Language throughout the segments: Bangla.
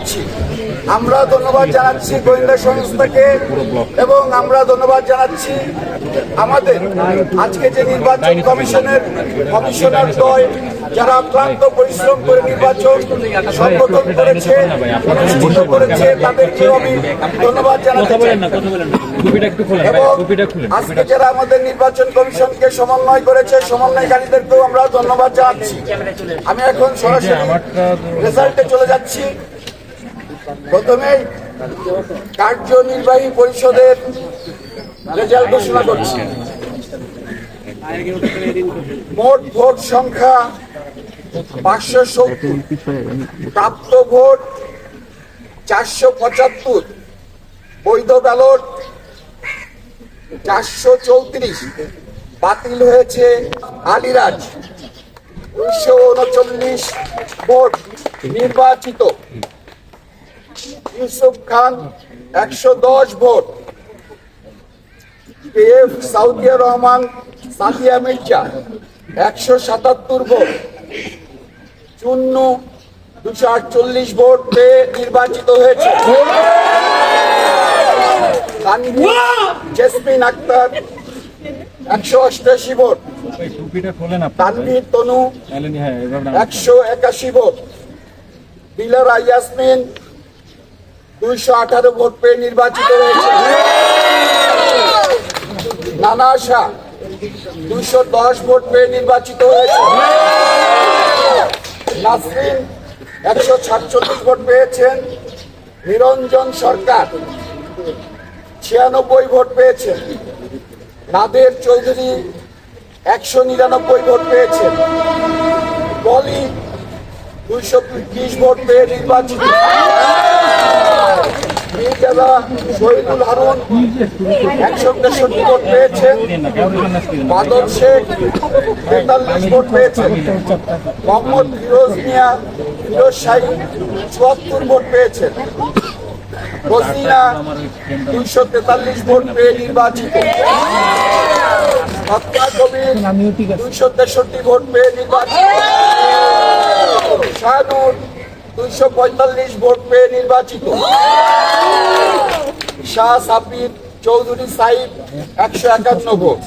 জানাচ্ছি। আমরা ধন্যবাদ জানাচ্ছি গোয়েন্দা সংস্থাকে এবং আমরা ধন্যবাদ জানাচ্ছি আমাদের আজকে যে নির্বাচন কমিশনের কমিশনার দ্বয় যারা ক্লান্ত পরিশ্রম করে নির্বাচন সংগঠন করেছে অনুষ্ঠিত করেছে, তাদেরকেও আমি ধন্যবাদ খুলেন আজকে যারা আমাদের নির্বাচন কমিশনকে সমন্বয় করেছে, সমন্বয়কারীদেরকেও আমরা ধন্যবাদ জানাচ্ছি। আমি এখন সরাসরি রেজাল্টে চলে যাচ্ছি। প্রথমে কার্যনির্বাহী পরিষদের রেজাল্ট ঘোষণা করছি। মোট ভোট সংখ্যা পাঁচশো সত্তর। প্রাপ্ত ভোট চারশো পঁচাত্তর। বৈধ ব্যালট চারশো চৌত্রিশ। বাতিল হয়েছে আলিরাজ। উনিশশো উনচল্লিশ ভোট নির্বাচিত। ইউসুফ খান একশো দশ ভোট। এফ সাউদিয়া রহমান সাদিয়া মির্জা একশো সাতাত্তর ভোট। চুন্নু দুশো আটচল্লিশ ভোট পেয়ে নির্বাচিত হয়েছে। জেসমিন আক্তার একশো অষ্টাশি ভোট। তানভীর তনু হ্যাঁ একশো একাশি ভোট। দিলারা ইয়াসমিন দুইশো আঠারো ভোট পেয়ে নির্বাচিত হয়েছে। নানা আশা, দুইশো দশ ভোট পেয়ে নির্বাচিত হয়েছে। নাসরিন একশো সাতচল্লিশ ভোট পেয়েছেন। নিরঞ্জন সরকার ছিয়ানব্বই ভোট পেয়েছেন। নাদের চৌধুরী একশো নিরানব্বই ভোট পেয়েছেন। বলি দুইশো বিশ ভোট পেয়ে নির্বাচিত। শহীদুল হারুন একশো তেষট্টি ভোট। বাদল শেখ তেতাল্লিশ ভোট পেয়েছেন মোহাম্মদ ফিরোজ মিয়া ফিরোজ শাহী চুয়াত্তর ভোট পেয়েছেন রসিনা দুইশো তেতাল্লিশ ভোট পেয়ে নির্বাচিত হত্যা কবির দুইশো তেষট্টি ভোট পেয়ে নির্বাচিত শাহনুর দুইশো পঁয়তাল্লিশ ভোট পেয়ে নির্বাচিত। শাহ সাবির চৌধুরী সাইদ একশো একান্ন ভোট।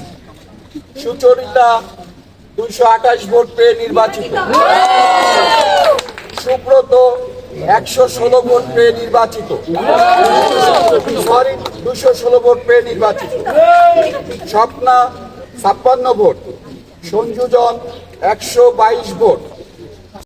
সুচরিতা দুইশো আঠাশ ভোট পেয়ে নির্বাচিত। সুব্রত একশো ষোলো ভোট পেয়ে নির্বাচিত। সরি দুশো ষোলো ভোট পেয়ে নির্বাচিত। স্বপ্না ছাপ্পান্ন ভোট। সঞ্জুজন একশো বাইশ ভোট।